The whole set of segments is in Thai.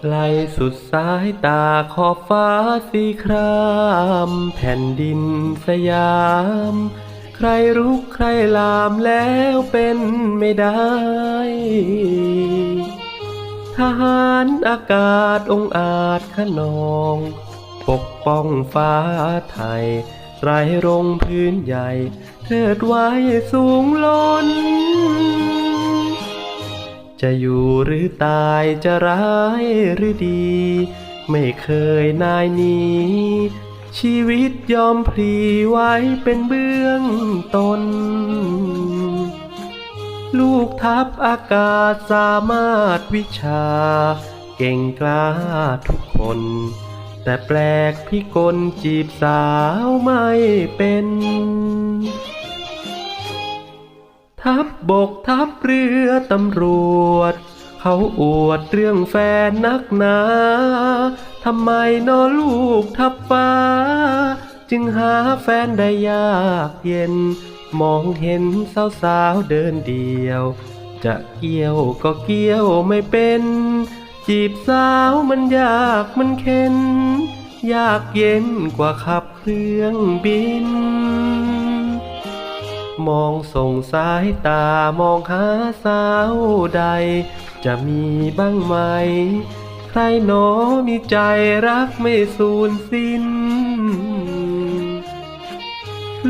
ไกลสุดสายตาขอบฟ้าสีคราม แผ่นดินสยาม ใครรุกใครลามแล้วเป็นไม่ได้ ทหารอากาศองอาจขนอง ปกป้องฟ้าไทยไรรงพื้นใหญ่ เทิดไว้สูงล้น จะอยู่หรือตายจะร้ายหรือดี ไม่เคยนายนี้ ชีวิตยอมพลีไว้เป็นเบื้องตน ลูกทัพอากาศสามารถวิชา เก่งกล้าทุกคน แต่แปลกพิกลจีบสาวไม่เป็น ทัพบบกทัพเรือตำรวจ เขาอวดเรื่องแฟนนักหนาทำไมนอลูกทัพฟ้า จึงหาแฟนได้ยากเย็น มองเห็นสาวๆเดินเดียว จะเกี่ยวก็เกี่ยวไม่เป็น จีบสาวมันยากมันเข็น ยากเย็นกว่าขับเครื่องบิน มองส่งสายตามองหาสาวใด จะมีบ้างไหม ใครหนอมีใจรักไม่สูญสิ้น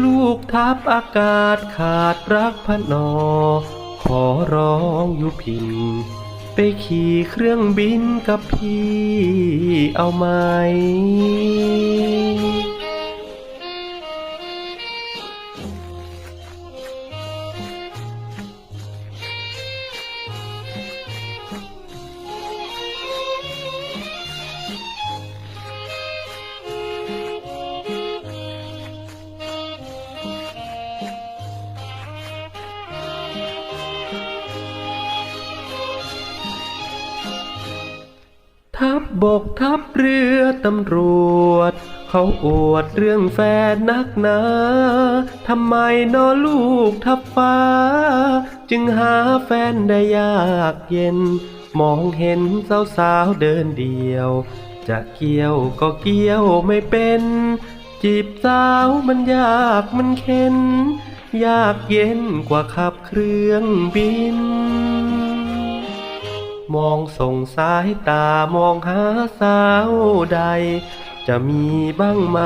ลูกทัพอากาศขาดรักพนอ ขอร้องอยู่พิน ไปขี่เครื่องบินกับพี่เอาไหม ทัพบบกทัพเรือตำรวจ เขาอวดเรื่องแฟนนักหนาทำไมนอลูกทัพฟ้า จึงหาแฟนได้ยากเย็น มองเห็นสาวๆเดินเดียว จะเกี่ยวก็เกี่ยวไม่เป็น จีบสาวมันยากมันเข็น ยากเย็นกว่าขับเครื่องบิน มองส่งสายตามองหาสาวใด จะมีบ้างไหม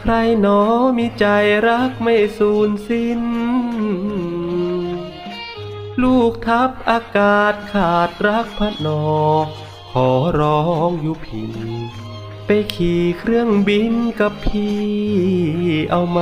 ใครหนอมีใจรักไม่สูญสิ้น ลูกทัพอากาศขาดรักพระนอ ขอร้องอยู่พิน ไปขี่เครื่องบินกับพี่เอาไหม